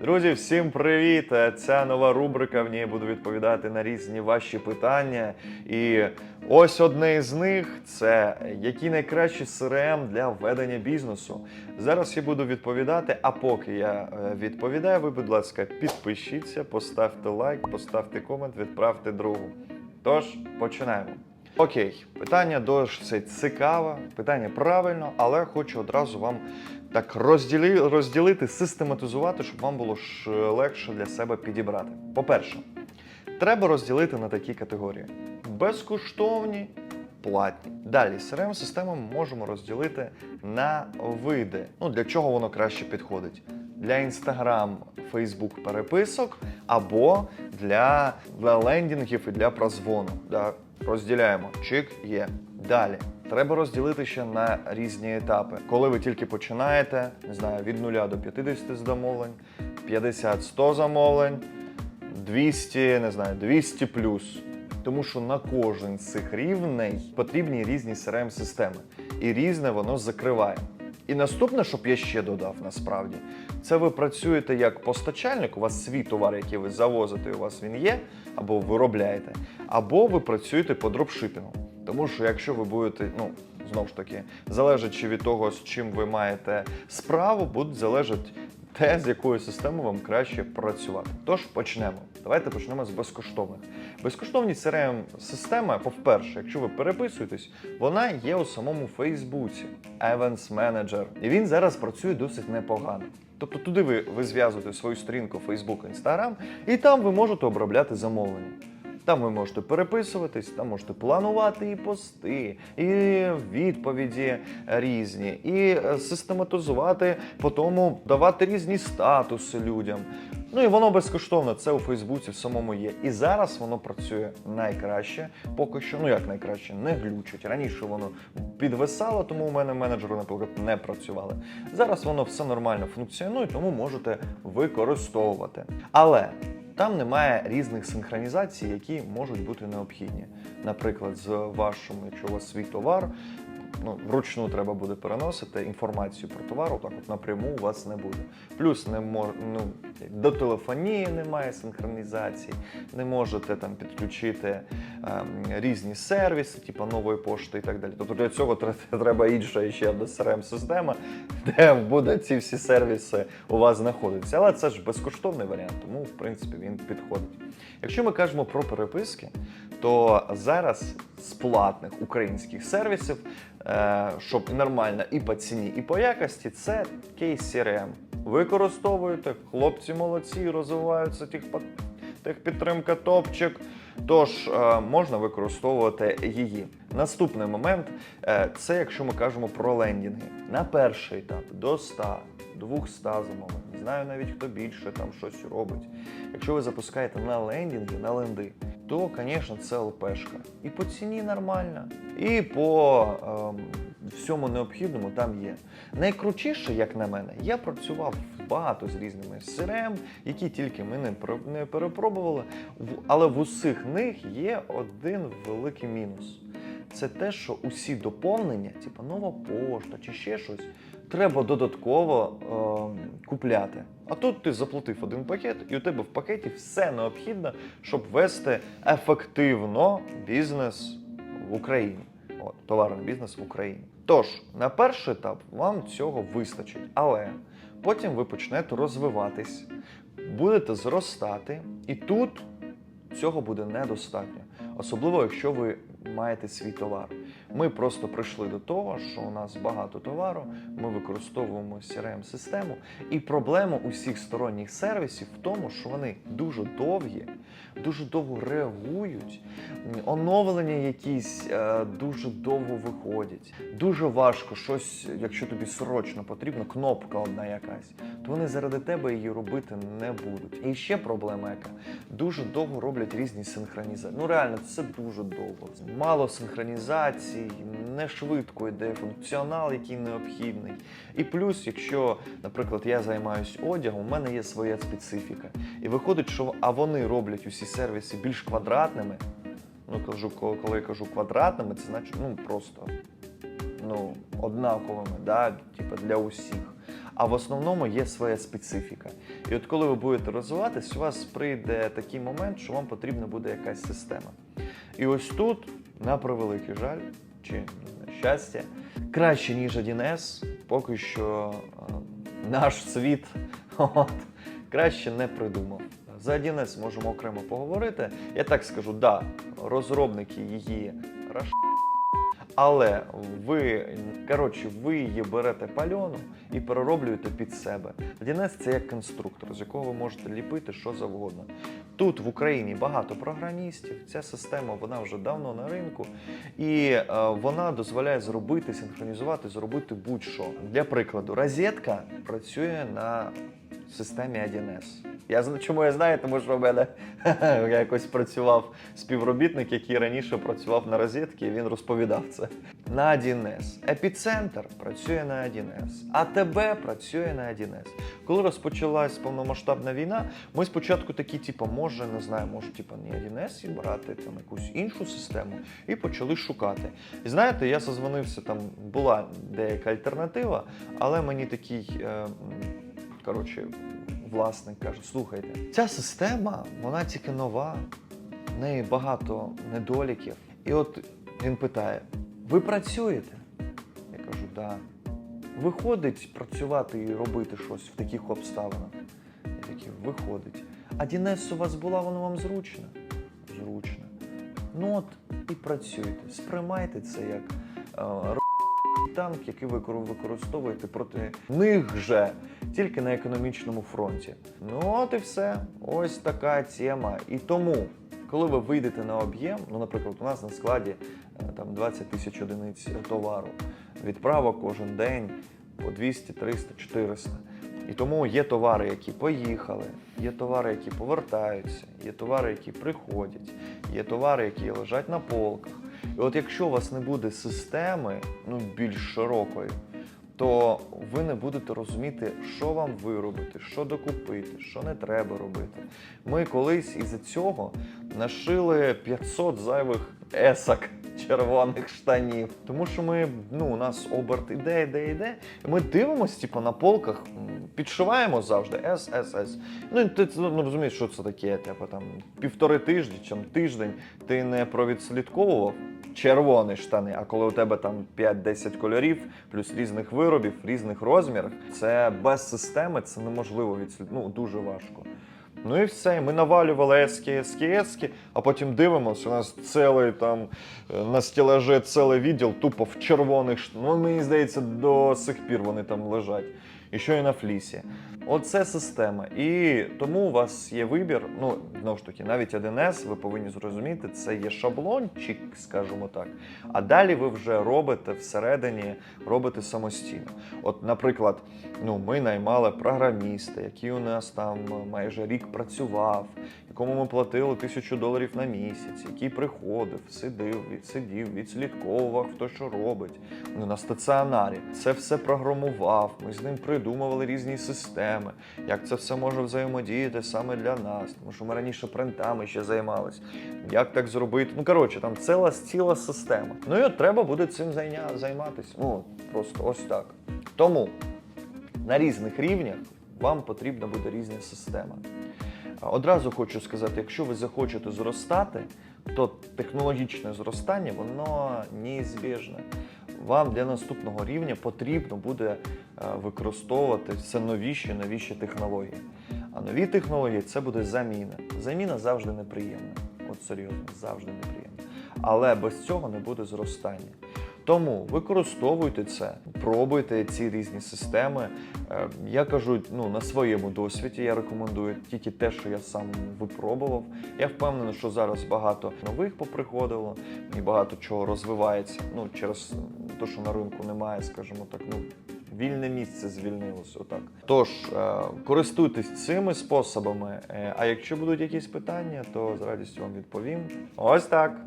Друзі, всім привіт! Ця нова рубрика. В ній буду відповідати на різні ваші питання. І ось одне з них це які найкращі CRM для ведення бізнесу. Зараз я буду відповідати. А поки я е, відповідаю, ви, будь ласка, підпишіться, поставте лайк, поставте комент, відправте другу. Тож починаємо. Окей, питання досить цікаве, питання правильно, але хочу одразу вам так розділи, розділити, систематизувати, щоб вам було ж легше для себе підібрати. По-перше, треба розділити на такі категорії: безкоштовні, платні. Далі crm систему можемо розділити на види. Ну для чого воно краще підходить? Для Instagram, Facebook переписок або для, для лендінгів і для прозвону. Да, розділяємо. Чик є. Далі. Треба розділити ще на різні етапи. Коли ви тільки починаєте, не знаю, від 0 до 50 замовлень, 50-100 замовлень, 200, не знаю, 200 плюс. Тому що на кожен з цих рівней потрібні різні crm системи і різне воно закриває. І наступне, щоб я ще додав, насправді, це ви працюєте як постачальник, у вас свій товар, який ви завозите, у вас він є, або виробляєте, або ви працюєте по дропшипінгу. Тому що якщо ви будете, ну знову ж таки, залежачи від того, з чим ви маєте справу, будуть залежати те, з якою системою вам краще працювати. Тож почнемо. Давайте почнемо з безкоштовних. Безкоштовні crm система по-перше, якщо ви переписуєтесь, вона є у самому Фейсбуці, Events Manager. І він зараз працює досить непогано. Тобто туди ви, ви зв'язуєте свою сторінку Facebook, Instagram, і там ви можете обробляти замовлення. Там ви можете переписуватись, там можете планувати і пости, і відповіді різні, і е, систематизувати, по тому давати різні статуси людям. Ну і воно безкоштовно, це у Фейсбуці в самому є. І зараз воно працює найкраще, поки що, ну як найкраще, не глючить. Раніше воно підвисало, тому у мене менеджери, наприклад, не працювали. Зараз воно все нормально функціонує, тому можете використовувати. Але там немає різних синхронізацій, які можуть бути необхідні. Наприклад, з вашим, якщо у вас свій товар, ну, вручну треба буде переносити інформацію про товар, так от напряму у вас не буде. Плюс не мож, ну, до телефонії немає синхронізації, не можете там підключити ем, різні сервіси, типу нової пошти і так далі. Тобто для цього треба інша ще одна CRM-система, де буде ці всі сервіси у вас знаходитися. Але це ж безкоштовний варіант, тому в принципі він підходить. Якщо ми кажемо про переписки, то зараз з платних українських сервісів, щоб і нормально і по ціні, і по якості, це кейс CRM. Використовуєте, хлопці молодці, розвиваються техпідтримка топчик. Тож е, можна використовувати її. Наступний момент е, це якщо ми кажемо про лендінги. На перший етап до 100, 200 замовлень. Не знаю навіть хто більше там щось робить. Якщо ви запускаєте на лендінги, на ленди, то, звісно, це ЛПшка. І по ціні нормально, і по ем, всьому необхідному там є. Найкрутіше, як на мене, я працював багато з різними CRM, які тільки ми не, не перепробували, але в усіх них є один великий мінус. Це те, що усі доповнення, типу нова пошта чи ще щось, треба додатково е, купляти. А тут ти заплатив один пакет, і у тебе в пакеті все необхідне, щоб вести ефективно бізнес в Україні. От, товарний бізнес в Україні. Тож, на перший етап вам цього вистачить, але потім ви почнете розвиватись, будете зростати, і тут цього буде недостатньо. Особливо, якщо ви маєте свій товар. Ми просто прийшли до того, що у нас багато товару, ми використовуємо CRM-систему, і проблема усіх сторонніх сервісів в тому, що вони дуже довгі, дуже довго реагують, оновлення якісь е, дуже довго виходять. Дуже важко щось, якщо тобі срочно потрібно, кнопка одна якась, то вони заради тебе її робити не будуть. І ще проблема, яка дуже довго роблять різні синхронізації. Ну реально, це дуже довго. Мало синхронізацій, не швидко йде функціонал, який необхідний. І плюс, якщо, наприклад, я займаюся одягом, у мене є своя специфіка. І виходить, що а вони роблять усі сервіси більш квадратними. Ну, кажу, коли я кажу квадратними, це значить ну просто ну, однаковими, да, типу для усіх. а в основному є своя специфіка. І от коли ви будете розвиватись, у вас прийде такий момент, що вам потрібна буде якась система. І ось тут, на превеликий жаль, чи щастя, краще, ніж 1С, поки що е, наш світ от, краще не придумав. За 1С можемо окремо поговорити. Я так скажу, да, розробники її раш... Але ви, коротше, ви її берете пальону і перероблюєте під себе. 1С це як конструктор, з якого ви можете ліпити що завгодно. Тут в Україні багато програмістів. Ця система вона вже давно на ринку, і е, вона дозволяє зробити, синхронізувати, зробити будь-що. Для прикладу, розетка працює на системі 1С. Я чому я знаю, тому що в мене якось працював співробітник, який раніше працював на розетці, і він розповідав це. На 1С. Епіцентр працює на 1С. АТБ працює на 1С. Коли розпочалась повномасштабна війна, ми спочатку такі, типу, може, не знаю, може, типу, не 1С і брати там якусь іншу систему, і почали шукати. І знаєте, я созвонився, там була деяка альтернатива, але мені такий. Е, коротше, власник каже: слухайте, ця система, вона тільки нова, в неї багато недоліків. І от він питає: ви працюєте? Я кажу, да. Виходить працювати і робити щось в таких обставинах. Я такий, виходить. А Дінес у вас була, воно вам зручно? Зручно. Ну от і працюйте. Сприймайте це як е, танк, який ви використовуєте проти них же, тільки на економічному фронті. Ну от і все. Ось така тема. І тому, коли ви вийдете на об'єм, ну, наприклад, у нас на складі е, там 20 тисяч одиниць товару, відправок кожен день по 200, 300, 400. І тому є товари, які поїхали, є товари, які повертаються, є товари, які приходять, є товари, які лежать на полках. І от якщо у вас не буде системи, ну більш широкої, то ви не будете розуміти, що вам виробити, що докупити, що не треба робити. Ми колись із-за цього нашили 500 зайвих есок червоних штанів. Тому що ми, ну, у нас оберт іде, іде, іде. Ми дивимося, типу, на полках, підшиваємо завжди С, С, С. Ну, ти це, ну, розумієш, що це таке, типу, там, півтори тижні, чи тиждень ти не провідслідковував червоні штани, а коли у тебе там 5-10 кольорів, плюс різних виробів, різних розмірах, це без системи це неможливо відслідкувати, ну, дуже важко. Ну і все, ми навалювали ески, ески, ески, а потім дивимося, у нас цілий там е, на стелажі цілий відділ тупо в червоних. Ну, мені здається, до сих пір вони там лежать. І що і на флісі. Оце система. І тому у вас є вибір. Ну, знову ж таки, навіть 1С, ви повинні зрозуміти, це є шаблончик, скажімо так. А далі ви вже робите всередині, робите самостійно. От, наприклад, ну, ми наймали програміста, який у нас там майже рік працював, якому ми платили тисячу доларів на місяць, який приходив, сидив, від- сидів, відслідковував, хто що робить. На стаціонарі. Це все програмував. Ми з ним придумували різні системи, як це все може взаємодіяти саме для нас. Тому що ми раніше принтами ще займалися. Як так зробити? Ну коротше, там ціла ціла система. Ну і от треба буде цим зайня- займатися. Ну просто ось так. Тому на різних рівнях вам потрібна буде різна система. Одразу хочу сказати, якщо ви захочете зростати, то технологічне зростання воно неізбіжне. Вам для наступного рівня потрібно буде е, використовувати все новіші новіші технології. А нові технології це буде заміна. Заміна завжди неприємна. От серйозно, завжди неприємна. Але без цього не буде зростання. Тому використовуйте це, пробуйте ці різні системи. Е, Я кажу, ну на своєму досвіді я рекомендую тільки те, що я сам випробував. Я впевнений, що зараз багато нових поприходило і багато чого розвивається. Ну через те, що на ринку немає, скажімо так, ну. Вільне місце звільнилося отак. Тож е, користуйтесь цими способами. е, А якщо будуть якісь питання, то з радістю вам відповім. Ось так.